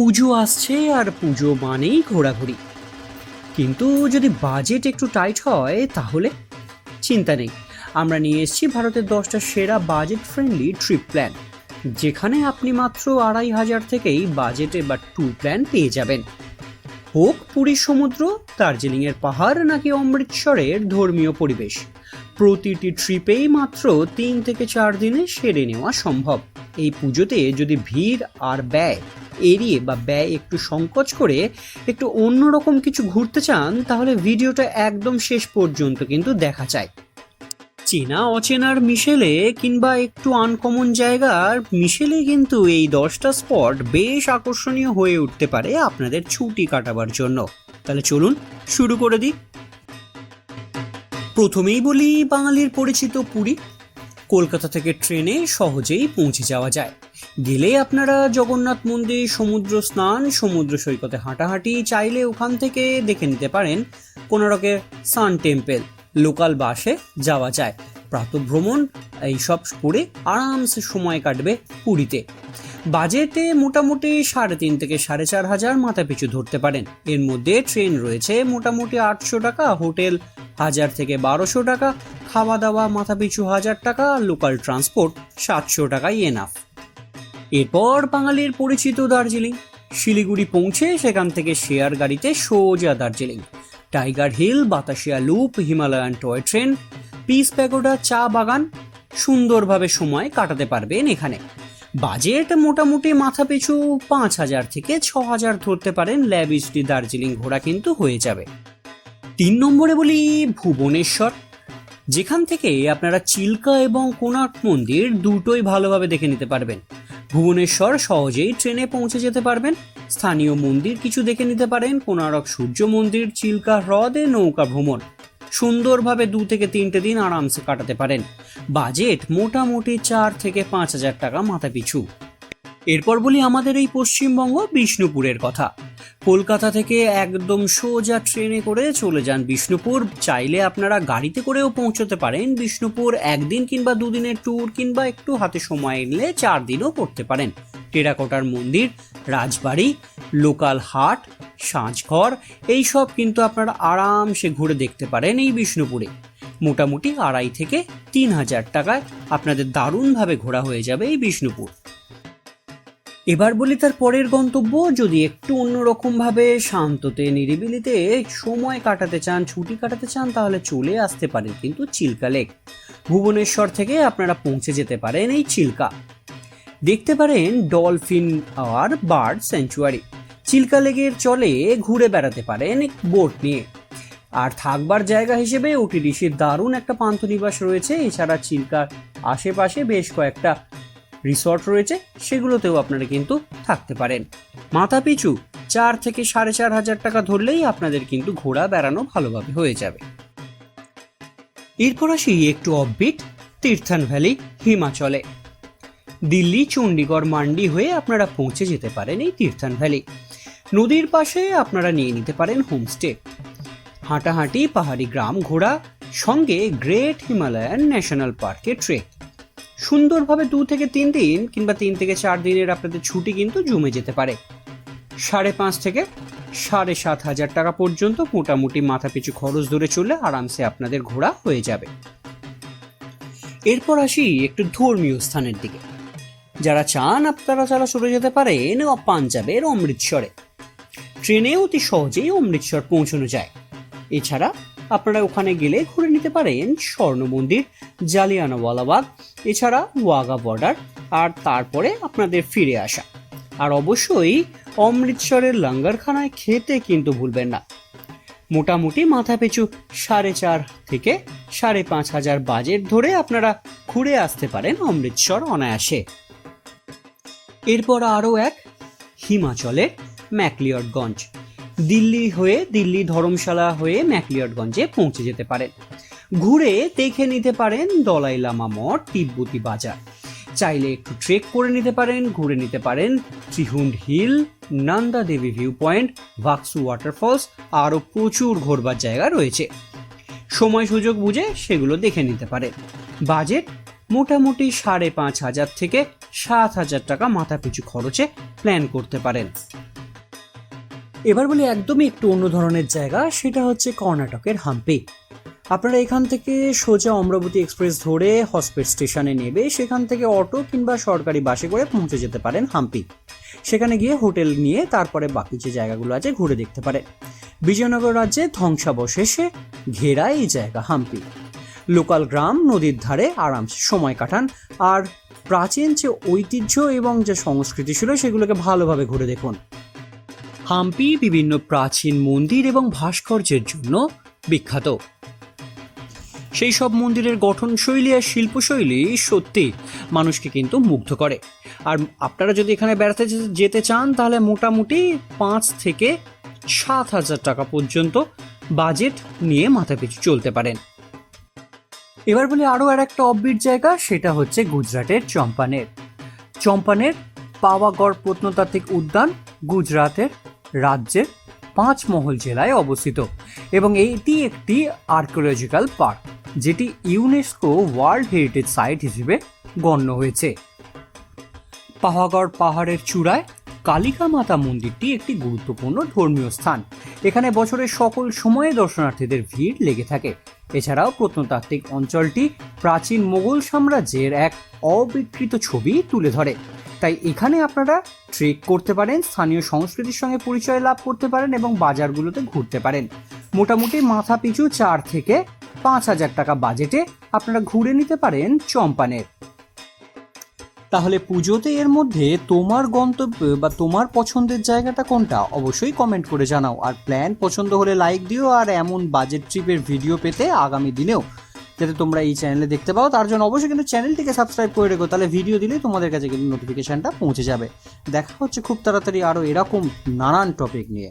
পুজো আসছে আর পুজো মানেই ঘোরাঘুরি। কিন্তু যদি বাজেট একটু টাইট হয়, তাহলে চিন্তা নেই। আমরা নিয়ে এসেছি ভারতের দশটা সেরা বাজেট ফ্রেন্ডলি ট্রিপ প্ল্যান যেখানে আপনি মাত্র আড়াই হাজার থেকেই বাজেটে বা ট্যুর প্ল্যান পেয়ে যাবেন। হোক পুরীর সমুদ্র, দার্জিলিংয়ের পাহাড় নাকি অমৃতসরের ধর্মীয় পরিবেশ, প্রতিটি ট্রিপেই মাত্র তিন থেকে চার দিনে সেরে নেওয়া সম্ভব। এই পুজোতে যদি ভিড় আর ব্যয় এড়িয়ে বা ব্যয় একটু সংকোচ করে একটু অন্যরকম কিছু ঘুরতে চান, তাহলে ভিডিওটা একদম শেষ পর্যন্ত কিন্তু দেখা চাই চেনা অচেনার মিশেলে কিংবা একটু আনকমন জায়গার মিশেলে কিন্তু এই দশটা স্পট বেশ আকর্ষণীয় হয়ে উঠতে পারে আপনাদের ছুটি কাটাবার জন্য। তাহলে চলুন শুরু করে দিই। প্রথমেই বলি বাঙালির পরিচিত পুরী। কলকাতা থেকে ট্রেনে সহজেই পৌঁছে যাওয়া যায়। গেলে আপনারা জগন্নাথ মন্দির, সমুদ্র স্নান, সমুদ্র সৈকতে হাঁটাহাঁটি চাইলে ওখান থেকে দেখে নিতে পারেন কোনারকের সান টেম্পেল, লোকাল বাসে যাওয়া যায়। প্রাতভ্রমণ এইসব করে আরামসে সময় কাটবে পুরীতে। বাজেটে মোটামুটি সাড়ে তিন থেকে সাড়ে চার হাজার মাথা পিছু ধরতে পারেন। এর মধ্যে ট্রেন রয়েছে মোটামুটি আটশো টাকা, হোটেল হাজার থেকে বারোশো টাকা খাওয়া দাওয়া মাথা পিছু হাজার টাকা, লোকাল ট্রান্সপোর্ট সাতশো টাকাই এনাফ এরপর বাঙালির পরিচিত দার্জিলিং। শিলিগুড়ি পৌঁছে সেখান থেকে শেয়ার গাড়িতে সোজা Darjeeling. Tiger Hill, Batasia Loop, Himalayan Toy Train, Peace Pagoda চা বাগান সুন্দরভাবে সময় কাটাতে পারবেন এখানে। বাজেট মোটামুটি মাথা পিছু পাঁচ হাজার থেকে ছ হাজার ধরতে পারেন ল্যাবিসটি দার্জিলিং ঘোরা কিন্তু হয়ে যাবে। তিন নম্বরে বলি ভুবনেশ্বর। যেখান থেকে আপনারা চিল্কা এবং কোণার্ক মন্দির দুটোই ভালোভাবে দেখে নিতে পারবেন। ভুবনেশ্বর সহজেই ট্রেনে পৌঁছে যেতে পারবেন। স্থানীয় মন্দির কিছু দেখে নিতে পারেন। কোণারক সূর্য মন্দির, চিল্কা হ্রদে নৌকা ভ্রমণ। সুন্দরভাবে দু থেকে তিনটে দিন আরামসে কাটাতে পারেন। বাজেট মোটামুটি চার থেকে পাঁচ হাজার টাকা মাথা পিছু এরপর বলি আমাদের এই পশ্চিমবঙ্গ বিষ্ণুপুরের কথা। কলকাতা থেকে একদম সোজা ট্রেনে করে চলে যান বিষ্ণুপুর। চাইলে আপনারা গাড়িতে করেও পৌঁছতে পারেন বিষ্ণুপুর। একদিন কিংবা দুদিনের ট্যুর কিংবা একটু হাতে সময় নিলে চার দিনও করতে পারেন। টেরাকোটার মন্দির, রাজবাড়ি, লোকাল হাট সাঁঝঘর এইসব কিন্তু আপনারা আরামসে ঘুরে দেখতে পারেন এই বিষ্ণুপুরে। মোটামুটি আড়াই থেকে তিন হাজার টাকায় আপনাদের দারুণভাবে ঘোরা হয়ে যাবে এই বিষ্ণুপুর। এবার বলি তার পরের গন্তব্য, যদি একটু অন্যরকম ভাবে শান্ততে, নিরিবিলিতে সময় কাটাতে চান, ছুটি কাটাতে চান, তাহলে চলে আসতে পারেন কিন্তু চিল্কা লেক। ভুবনেশ্বর থেকে আপনারা পৌঁছে যেতে পারেন এই চিল্কা। দেখতে পারেন ডলফিন আর বার্ড স্যাঞ্চুয়ারি। চিল্কা লেকের চলে ঘুরে বেড়াতে পারেন বোট নিয়ে। আর থাকবার জায়গা হিসেবে ওটিডিসির দারুণ একটা পান্থনিবাস রয়েছে। এছাড়া চিল্কার আশেপাশে বেশ কয়েকটা রিসর্ট রয়েছে, সেগুলোতেও আপনারা কিন্তু থাকতে পারেন। মাথা পিছু চার থেকে সাড়ে চার হাজার টাকা ধরলেই আপনাদের কিন্তু ঘোরা বেড়ানো ভালোভাবে হয়ে যাবে। এরপর আসি একটু অববিট তীর্থান ভ্যালি হিমাচলে। দিল্লি চণ্ডীগড় মান্ডি হয়ে আপনারা পৌঁছে যেতে পারেন এই তীর্থান ভ্যালি নদীর পাশে আপনারা নিয়ে নিতে পারেন হোমস্টে হাঁটাহাঁটি, পাহাড়ি গ্রাম ঘোরা সঙ্গে গ্রেট হিমালয়ান ন্যাশনাল পার্কে ট্রেক সুন্দরভাবে দু থেকে তিন দিন কিংবা তিন থেকে চার দিনের আপনাদের ছুটি কিন্তু জমে যেতে পারে। সাড়ে পাঁচ থেকে সাড়ে সাত হাজার টাকা পর্যন্ত মোটামুটি মাথা পিছু খরচ ধরে চললে আরামসে আপনাদের ঘোরা হয়ে যাবে। এরপর আসি একটু ধর্মীয় স্থানের দিকে। যারা চান আপনারা যারা চলে যেতে পারেন পাঞ্জাবের অমৃতসরে। ট্রেনে অতি সহজেই অমৃতসর পৌঁছানো যায়। এছাড়া আপনারা ওখানে গেলে ঘুরে নিতে পারেন স্বর্ণ মন্দির, জালিয়ানওয়ালাবাগ, এছাড়া ওয়াগা বর্ডার, আর তারপরে আপনাদের ফিরে আসা। আর অবশ্যই অমৃতসরের লঙ্গরখানায় খেতে কিন্তু ভুলবেন না। মোটামুটি মাথা পিছু সাড়ে চার থেকে সাড়ে পাঁচ হাজার বাজেট ধরে আপনারা ঘুরে আসতে পারেন অমৃতসর অনায়াসে। এরপর আরও এক হিমাচলের ম্যাকলিয়টগঞ্জ দিল্লি হয়ে দিল্লি ধর্মশালা হয়ে ম্যাকলিয়টগঞ্জে পৌঁছে যেতে পারেন। ঘুরে দেখে নিতে পারেন দলাই লামা মঠ, তিব্বতী বাজার। চাইলে একটু ট্রেক করে নিতে পারেন, ঘুরে নিতে পারেন Triund hill, Nanda Devi view point Bhagsu waterfalls আরও প্রচুর ঘোরবার জায়গা রয়েছে। সময় সুযোগ বুঝে সেগুলো দেখে নিতে পারেন। বাজেট মোটামুটি সাড়ে পাঁচ হাজার থেকে সাত হাজার টাকা মাথা পিছু খরচে প্ল্যান করতে পারেন। এবার বলি একদমই একটু অন্য ধরনের জায়গা, সেটা হচ্ছে কর্ণাটকের হাম্পি। আপনারা এখান থেকে সোজা অমরাবতী এক্সপ্রেস ধরে হসপিট স্টেশনে নেবে, সেখান থেকে অটো কিংবা সরকারি বাসে করে পৌঁছে যেতে পারেন হাম্পি। সেখানে গিয়ে হোটেল নিয়ে তারপরে বাকি যে জায়গাগুলো আছে ঘুরে দেখতে পারে বিজয়নগর রাজ্যে ধ্বংসাবশেষে ঘেরা এই জায়গা হাম্পি। লোকাল গ্রাম, নদীর ধারে আরামসে সময় কাটান, আর প্রাচীন যে ঐতিহ্য এবং যে সংস্কৃতি ছিল সেগুলোকে ভালোভাবে ঘুরে দেখুন। হাম্পি বিভিন্ন প্রাচীন মন্দির এবং ভাস্কর্যের জন্য বিখ্যাত। সেই সব মন্দিরের গঠনশৈলী আর শিল্পশৈলী সত্যি মানুষকে কিন্তু মুগ্ধ করে। আর আপনারা যদি এখানে বেড়াতে যেতে চান, তাহলে মোটামুটি পাঁচ থেকে সাত হাজার টাকা পর্যন্ত বাজেট নিয়ে মাথাপিছু চলতে পারেন। এবার বলি আরও আর একটা অব্বিট জায়গা, সেটা হচ্ছে গুজরাটের চম্পানের। চম্পানের পাওয়াগড় প্রত্নতাত্ত্বিক উদ্যান গুজরাটের রাজ্যের পাঁচমহল জেলায় অবস্থিত এবং এটি একটি আর্কিওলজিক্যাল পার্ক, যেটি ইউনেস্কো ওয়ার্ল্ড হেরিটেজ সাইট হিসেবে গণ্য হয়েছে। পাহাগড় পাহাড়ের চূড়ায় কালিকা মাতা মন্দিরটি একটি গুরুত্বপূর্ণ ধর্মীয় স্থান। এখানে বছরের সকল সময়ে দর্শনার্থীদের ভিড় লেগে থাকে। এছাড়াও প্রত্নতাত্ত্বিক অঞ্চলটি প্রাচীন মোগল সাম্রাজ্যের এক অবিকৃত ছবি তুলে ধরে। তাই এখানে আপনারা ট্রেক করতে পারেন, স্থানীয় সংস্কৃতির সঙ্গে পরিচয় লাভ করতে পারেন এবং বাজারগুলোতে ঘুরতে পারেন। মোটামুটি মাথা পিছু চার থেকে পাঁচ হাজার টাকা বাজেটে আপনারা ঘুরে নিতে পারেন চম্পানের। তাহলে পুজোতে এর মধ্যে তোমার গন্তব্য বা তোমার পছন্দের জায়গাটা কোনটা? অবশ্যই কমেন্ট করে জানাও। আর প্ল্যান পছন্দ হলে লাইক দিও আর এমন বাজেট ট্রিপের ভিডিও পেতে আগামী দিনেও যাতে তোমরা এই চ্যানেলে দেখতে পাও। তার জন্য অবশ্যই কিন্তু চ্যানেলটিকে সাবস্ক্রাইব করে রেখো। তাহলে ভিডিও দিলেই তোমাদের কাছে কিন্তু নোটিফিকেশনটা পৌঁছে যাবে। দেখা হচ্ছে খুব তাড়াতাড়ি আরও এরকম নানান টপিক নিয়ে।